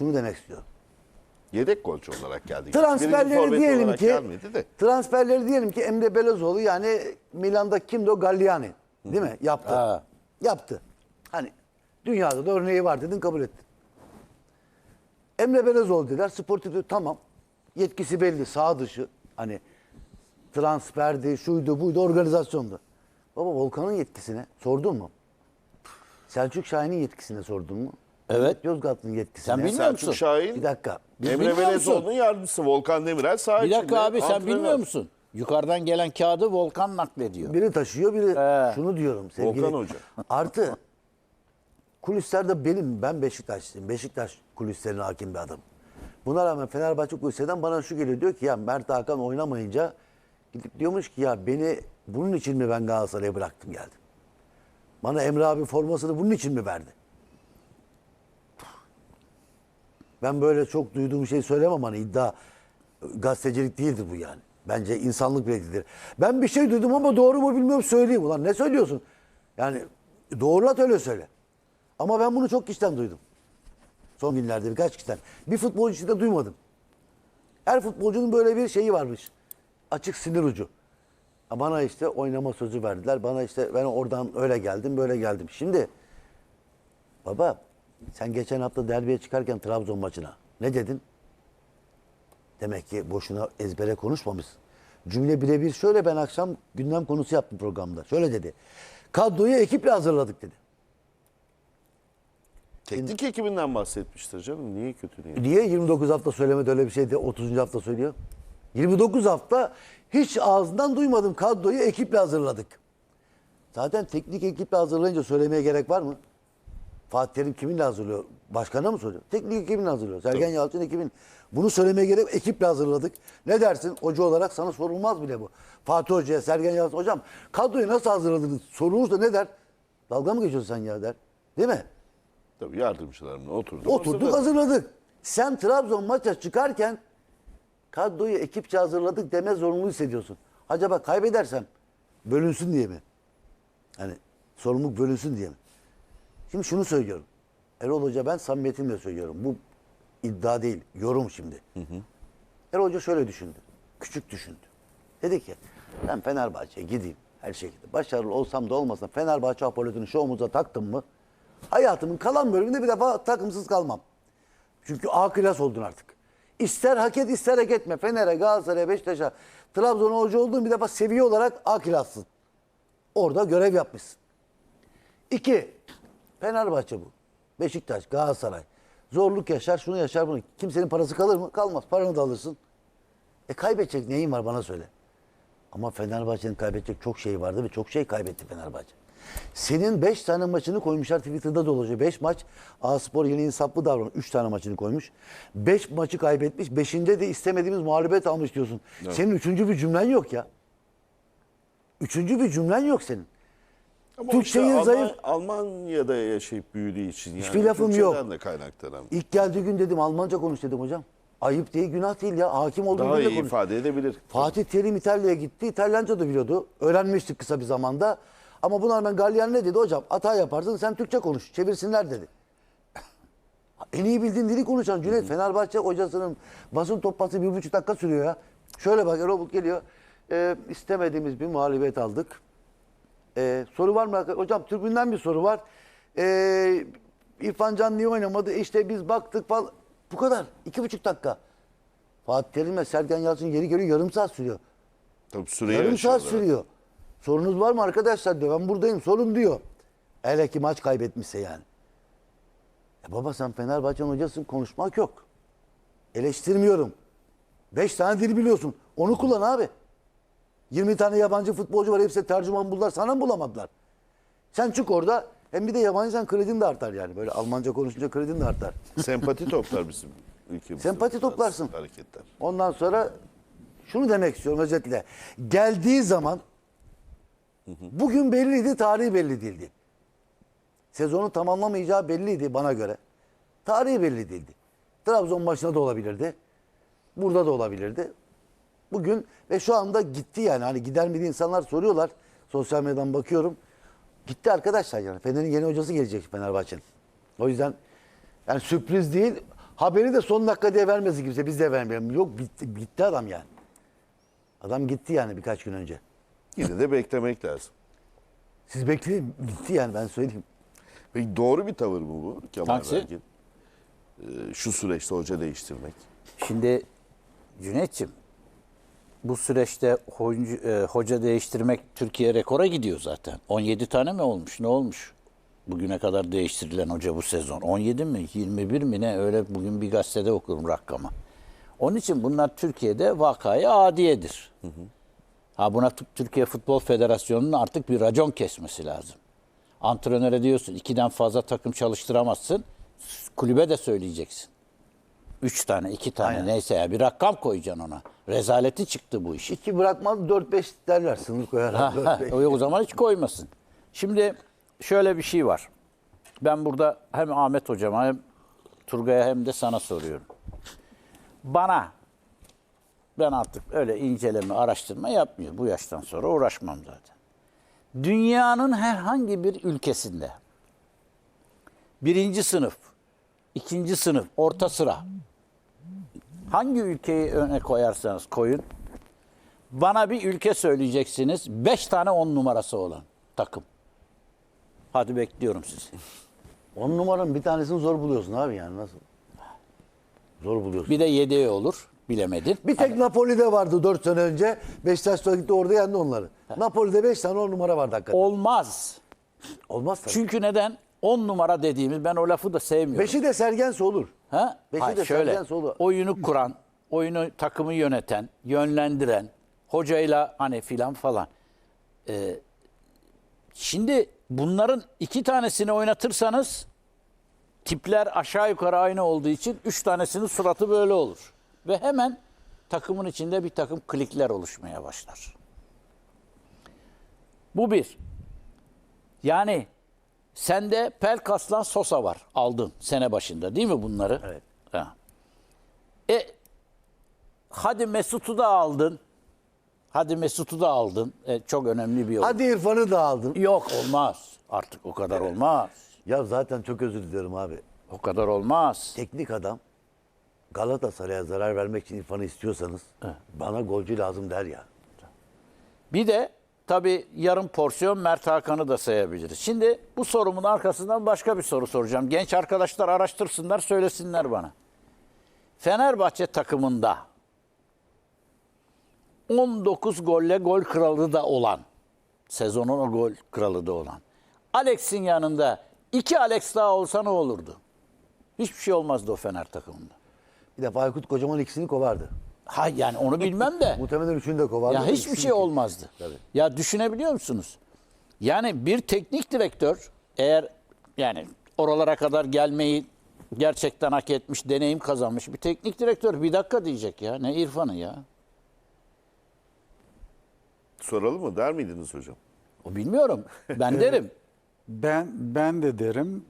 şunu demek istiyorum. Yedek golcü olarak geldi. Transferleri diyelim ki de. transferleri diyelim ki Emre Belözoğlu yani Milan'da kimdi o Galliani değil mi? Yaptı. Ha. Yaptı. Hani dünyada da örneği var dedin kabul ettin. Emre Belözoğlu dediler. Sportif dedi, tamam. Yetkisi belli. Sağ dışı. Hani transferdi, şuydu, buydu, organizasyondu. Baba Volkan'ın yetkisine sordun mu? Selçuk Şahin'in yetkisine sordun mu? Evet. Yozgat'ın yetkisine. Sen bilmiyor Selçuk musun? Şahin, Bir dakika. Biz Emre bilmiyor musun? Belezoğlu'nun yardımcısı Volkan Demirel sağ Bir dakika içinde abi sen antrenör. bilmiyor musun? Yukarıdan gelen kağıdı Volkan naklediyor. Biri taşıyor, biri He. şunu diyorum sevgili. Volkan Hoca. Artı kulislerde benim, ben Beşiktaşlıyım. Beşiktaş kulislerine hakim bir adam. Buna rağmen Fenerbahçe kulislerinden bana şu geliyor. Diyor ki ya Mert Hakan oynamayınca gidip diyormuş ki ya beni bunun için mi ben Galatasaray'a bıraktım geldim. Bana Emre abi formasını bunun için mi verdi? Ben böyle çok duyduğum şey söylemem hani iddia gazetecilik değildir bu yani. Bence insanlık bile değildir. Ben bir şey duydum ama doğru mu bilmiyorum söyleyeyim. Ulan ne söylüyorsun? Yani doğrulat öyle söyle. Ama ben bunu çok kişiden duydum. Son günlerde birkaç kişiden. Bir futbolcu de duymadım. Her futbolcunun böyle bir şeyi varmış. Açık sinir ucu. Bana işte oynama sözü verdiler. Bana işte ben oradan öyle geldim böyle geldim. Şimdi baba sen geçen hafta derbiye çıkarken Trabzon maçına ne dedin? Demek ki boşuna ezbere konuşmamışsın. Cümle birebir şöyle ben akşam gündem konusu yaptım programda. Şöyle dedi. Kadroyu ekiple hazırladık dedi. Teknik ekibinden bahsetmiştir canım. Niye kötü değil? Niye 29 hafta söylemedi öyle bir şey de 30. hafta söylüyor? 29 hafta hiç ağzından duymadım kadroyu ekiple hazırladık. Zaten teknik ekiple hazırlayınca söylemeye gerek var mı? Fatih Terim kiminle hazırlıyor? Başkana mı söylüyor? Teknik ekibinle hazırlıyor. Sergen Yalçın ekibin. Bunu söylemeye gerek ekiple hazırladık. Ne dersin? Hoca olarak sana sorulmaz bile bu. Fatih Hoca'ya, Sergen Yalçın. Hocam kadroyu nasıl hazırladınız? Sorulursa ne der? Dalga mı geçiyorsun sen ya der. Değil mi? Tabii yardımcılarımla oturduk. Oturduk hazırladık. hazırladık. Sen Trabzon maça çıkarken kadroyu ekipçe hazırladık deme zorunlu hissediyorsun. Acaba kaybedersem bölünsün diye mi? Hani sorumluluk bölünsün diye mi? Şimdi şunu söylüyorum. Erol Hoca ben samimiyetimle söylüyorum. Bu iddia değil, yorum şimdi. Erol Hoca şöyle düşündü. Küçük düşündü. Dedi ki ben Fenerbahçe'ye gideyim her şekilde. Başarılı olsam da olmasam Fenerbahçe apoletini şu omuza taktım mı hayatımın kalan bölümünde bir defa takımsız kalmam. Çünkü A klas oldun artık. İster hak et ister hak etme. Fener'e, Galatasaray'a, Beşiktaş'a, Trabzon'a hoca olduğun bir defa seviye olarak A klassın. Orada görev yapmışsın. İki, Fenerbahçe bu. Beşiktaş, Galatasaray. Zorluk yaşar, şunu yaşar, bunu. Kimsenin parası kalır mı? Kalmaz. Paranı da alırsın. E kaybedecek neyin var bana söyle. Ama Fenerbahçe'nin kaybedecek çok şey vardı ve çok şey kaybetti Fenerbahçe. Senin 5 tane maçını koymuşlar Twitter'da dolaşıyor. 5 maç A-Spor yeni insaflı davranıyor. 3 tane maçını koymuş. 5 maçı kaybetmiş. 5'inde de istemediğimiz mağlubiyet almış diyorsun. Senin üçüncü bir cümlen yok ya. Üçüncü bir cümlen yok senin. Ama Türkçeyi işte Alman- zayıf- Almanya'da yaşayıp büyüdüğü için yani. Hiçbir lafım yok. Türkçeden de kaynaklanan. İlk geldiği gün dedim Almanca konuş dedim hocam. Ayıp değil, günah değil ya. Hakim olduğun Daha iyi konuş. ifade edebilir. Fatih Terim İtalya'ya gitti. İtalyanca da biliyordu. Öğrenmiştik kısa bir zamanda. Ama buna rağmen Galliani ne dedi hocam? Hata yaparsın sen Türkçe konuş. Çevirsinler dedi. En iyi bildiğin dili konuşan Cüneyt Fenerbahçe hocasının basın toplantısı bir buçuk dakika sürüyor ya. Şöyle bak Erol geliyor. Ee, istemediğimiz bir mağlubiyet aldık. Ee, soru var mı? arkadaşlar? Hocam tribünden bir soru var. Ee, İrfan Can niye oynamadı? İşte biz baktık falan. Bu kadar. İki buçuk dakika. Fatih Terim ve Sergen Yalçın geri geliyor yarım saat sürüyor. Tabii süreyi Yarım saat aşıyorlar. sürüyor. Sorunuz var mı arkadaşlar diyor. Ben buradayım sorun diyor. Hele ki maç kaybetmişse yani. E baba sen Fenerbahçe'nin hocasın konuşmak yok. Eleştirmiyorum. Beş tane dil biliyorsun. Onu kullan abi. 20 tane yabancı futbolcu var. Hepsi tercüman buldular. Sana mı bulamadılar? Sen çık orada. Hem bir de yabancıysan kredin de artar yani. Böyle Almanca konuşunca kredin de artar. Sempati toplar bizim ülkemizde. Sempati toplarsın. Hareketler. Ondan sonra şunu demek istiyorum özetle. Geldiği zaman bugün belliydi, tarihi belli değildi. Sezonu tamamlamayacağı belliydi bana göre. Tarihi belli değildi. Trabzon maçında da olabilirdi. Burada da olabilirdi. Bugün ve şu anda gitti yani. Hani gider mi diye insanlar soruyorlar. Sosyal medyadan bakıyorum. Gitti arkadaşlar yani. Fener'in yeni hocası gelecek Fenerbahçe'nin. O yüzden yani sürpriz değil. Haberi de son dakika diye vermesin kimse. Biz de vermeyelim. Yok gitti, gitti adam yani. Adam gitti yani birkaç gün önce. Yine de beklemek lazım. Siz bekleyin. Gitti yani ben söyleyeyim. Peki doğru bir tavır mı bu Kemal Hangisi? Belgin? Ee, şu süreçte hoca değiştirmek. Şimdi Cüneyt'ciğim bu süreçte e, hoca değiştirmek Türkiye rekora gidiyor zaten. 17 tane mi olmuş? Ne olmuş? Bugüne kadar değiştirilen hoca bu sezon. 17 mi? 21 mi ne? Öyle bugün bir gazetede okurum rakamı. Onun için bunlar Türkiye'de vakaya adiyedir. Ha buna Türkiye Futbol Federasyonu'nun artık bir racon kesmesi lazım. Antrenöre diyorsun ikiden fazla takım çalıştıramazsın. Kulübe de söyleyeceksin. Üç tane, iki tane Aynen. neyse ya bir rakam koyacaksın ona. Rezaleti çıktı bu iş. İki bırakmaz 4-5 derler. Sınır koyarlar. Ha, ha, 4-5. o zaman hiç koymasın. Şimdi şöyle bir şey var. Ben burada hem Ahmet hocama hem Turgay'a hem de sana soruyorum. Bana ben artık öyle inceleme, araştırma yapmıyor. Bu yaştan sonra uğraşmam zaten. Dünyanın herhangi bir ülkesinde birinci sınıf, ikinci sınıf, orta sıra hangi ülkeyi öne koyarsanız koyun bana bir ülke söyleyeceksiniz. Beş tane on numarası olan takım. Hadi bekliyorum sizi. 10 numaranın bir tanesini zor buluyorsun abi yani nasıl? Zor buluyorsun. Bir de yedeği olur. Bilemedin. Bir tek Napoli'de vardı 4 sene önce. Beşiktaş gitti orada yendi onları. Napoli'de 5 tane 10 numara vardı hakikaten. Olmaz. Olmaz tabii. Çünkü neden? On numara dediğimiz ben o lafı da sevmiyorum. Beşi de Sergense olur. Ha? Beşi Hayır, de şöyle. Solu. Oyunu kuran, oyunu takımı yöneten, yönlendiren, hocayla hani filan falan. Ee, şimdi bunların iki tanesini oynatırsanız tipler aşağı yukarı aynı olduğu için üç tanesinin suratı böyle olur. Ve hemen takımın içinde bir takım klikler oluşmaya başlar. Bu bir. Yani sende Pelkaslan Sosa var. Aldın sene başında değil mi bunları? Evet. Ha. E hadi Mesut'u da aldın. Hadi Mesut'u da aldın. E, çok önemli bir yol. Hadi İrfan'ı da aldın. Yok olmaz. Artık o kadar olmaz. Ya zaten çok özür diliyorum abi. O kadar olmaz. Teknik adam Galatasaray'a zarar vermek için İrfan'ı istiyorsanız bana golcü lazım der ya. Bir de tabii yarım porsiyon Mert Hakan'ı da sayabiliriz. Şimdi bu sorumun arkasından başka bir soru soracağım. Genç arkadaşlar araştırsınlar, söylesinler bana. Fenerbahçe takımında 19 golle gol kralı da olan, sezonun o gol kralı da olan. Alex'in yanında iki Alex daha olsa ne olurdu? Hiçbir şey olmazdı o Fener takımında. Bir de Aykut Kocaman ikisini kovardı. Ha yani onu bilmem de. Muhtemelen üçünü de kovardı. Ya hiçbir şey olmazdı. Tabii. Ya düşünebiliyor musunuz? Yani bir teknik direktör eğer yani oralara kadar gelmeyi gerçekten hak etmiş, deneyim kazanmış bir teknik direktör bir dakika diyecek ya. Ne İrfan'ı ya? Soralım mı? Der miydiniz hocam? O bilmiyorum. Ben derim. Ben ben de derim